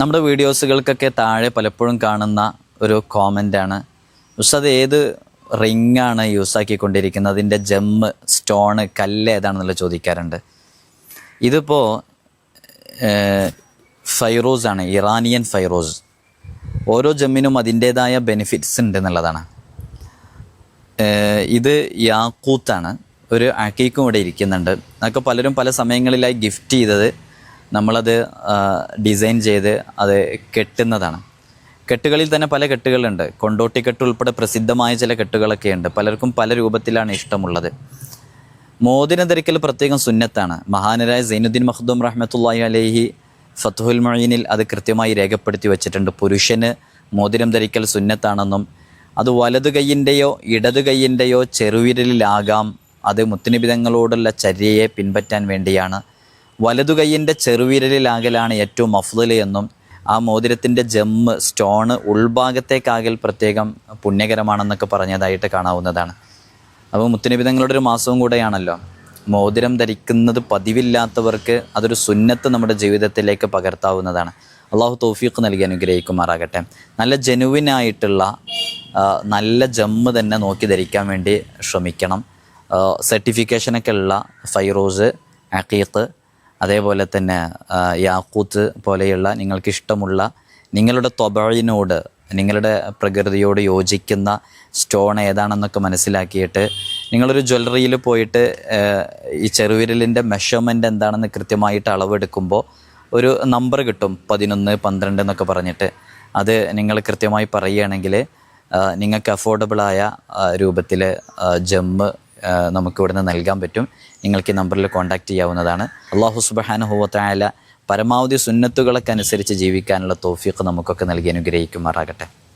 നമ്മുടെ വീഡിയോസുകൾക്കൊക്കെ താഴെ പലപ്പോഴും കാണുന്ന ഒരു കോമന്റാണ് ഉസ്താദ് ഏത് റിങ്ങാണ് യൂസ് ആക്കിക്കൊണ്ടിരിക്കുന്നത്? അതിന്റെ ജമ്മ് സ്റ്റോണ് കല്ല് ഏതാണെന്നുള്ള ചോദിക്കാറുണ്ട്. ഇതിപ്പോൾ ഫൈറോസ് ആണ് ഇറാനിയൻ ഫൈറോസ്. ഓരോ ജമ്മിനും അതിന്റേതായ ബെനിഫിറ്റ്സ് ഉണ്ട് എന്നുള്ളതാണ് ഇത് യാക്കൂത്താണ്. ഒരു അക്കീക്കും ഇവിടെ ഇരിക്കുന്നുണ്ട്. അതൊക്കെ പലരും പല സമയങ്ങളിലായി ഗിഫ്റ്റ് ചെയ്തത് നമ്മളത് ഡിസൈൻ ചെയ്ത് അത് കെട്ടുന്നതാണ്. കെട്ടുകളിൽ തന്നെ പല കെട്ടുകളുണ്ട്. കൊണ്ടോട്ടിക്കെട്ട് ഉൾപ്പെടെ പ്രസിദ്ധമായ ചില കെട്ടുകളൊക്കെ ഉണ്ട്. പലർക്കും പല രൂപത്തിലാണ് ഇഷ്ടമുള്ളത്. മോതിരം ധരിക്കൽ പ്രത്യേകം സുന്നത്താണ്. മഹാനരായ സൈനുദ്ദീൻ മഖ്ദൂം റഹ്മത്തുള്ളാഹി അലൈഹി ഫത്തുഹുൽ മൊയ്നിൽ അത് കൃത്യമായി രേഖപ്പെടുത്തി വച്ചിട്ടുണ്ട്. പുരുഷന് മോതിരം ധരിക്കൽ സുന്നത്താണെന്നും അത് വലതു കൈയിന്റെയോ ഇടതു കൈയിന്റെയോ ചെറുവിരലിലാകാം. അത് മുത്തുനിബിതങ്ങളോടുള്ള ചര്യയെ പിൻപറ്റാൻ വേണ്ടിയാണ് വലതു കൈയിന്റെ ചെറുവിരലിലാകലാണ് ഏറ്റവും അഫ്ദൽ എന്നും ആ മോതിരത്തിന്റെ ജമ്മ് സ്റ്റോണ് ഉൾഭാഗത്തേക്കാകൽ പ്രത്യേകം പുണ്യകരമാണെന്നൊക്കെ പറഞ്ഞതായിട്ട് കാണാവുന്നതാണ്. അപ്പോൾ മുത്തുനിബിതങ്ങളുടെ ഒരു മാസവും കൂടെയാണല്ലോ. മോതിരം ധരിക്കുന്നത് പതിവില്ലാത്തവർക്ക് അതൊരു സുന്നത്ത് നമ്മുടെ ജീവിതത്തിലേക്ക് പകർത്താവുന്നതാണ്. അള്ളാഹു തോഫീഖ് നൽകി അനുഗ്രഹിക്കുമാറാകട്ടെ. നല്ല ജെനുവിനായിട്ടുള്ള നല്ല ജമ്മ് തന്നെ നോക്കി ധരിക്കാൻ വേണ്ടി ശ്രമിക്കണം. സർട്ടിഫിക്കേഷനൊക്കെ ഉള്ള ഫൈറോസ് അക്കീത്ത് അതേപോലെ തന്നെ യാക്കൂത്ത് പോലെയുള്ള നിങ്ങൾക്കിഷ്ടമുള്ള നിങ്ങളുടെ തൊബഴിനോട് നിങ്ങളുടെ പ്രകൃതിയോട് യോജിക്കുന്ന സ്റ്റോൺ ഏതാണെന്നൊക്കെ മനസ്സിലാക്കിയിട്ട് നിങ്ങളൊരു ജ്വല്ലറിയിൽ പോയിട്ട് ഈ ചെറുവിരലിന്റെ മെഷർമെന്റ് എന്താണെന്ന് കൃത്യമായിട്ട് അളവെടുക്കുമ്പോൾ ഒരു നമ്പർ കിട്ടും പതിനൊന്ന് പന്ത്രണ്ട് എന്നൊക്കെ പറഞ്ഞിട്ട്. അത് നിങ്ങൾ കൃത്യമായി പറയുകയാണെങ്കിൽ നിങ്ങൾക്ക് അഫോർഡബിളായ രൂപത്തിൽ ജമ്മ് നമുക്ക് ഇവിടുന്ന് നൽകാൻ പറ്റും. നിങ്ങൾക്ക് ഈ നമ്പറിൽ കോൺടാക്റ്റ് ചെയ്യാവുന്നതാണ്. അള്ളാഹു സുബഹാനുഹൂവത്തായ പരമാവധി സുന്നത്തുകളൊക്കെ അനുസരിച്ച് ജീവിക്കാനുള്ള തോഫിയൊക്കെ നമുക്കൊക്കെ നൽകി അനുഗ്രഹിക്കുമാറാകട്ടെ.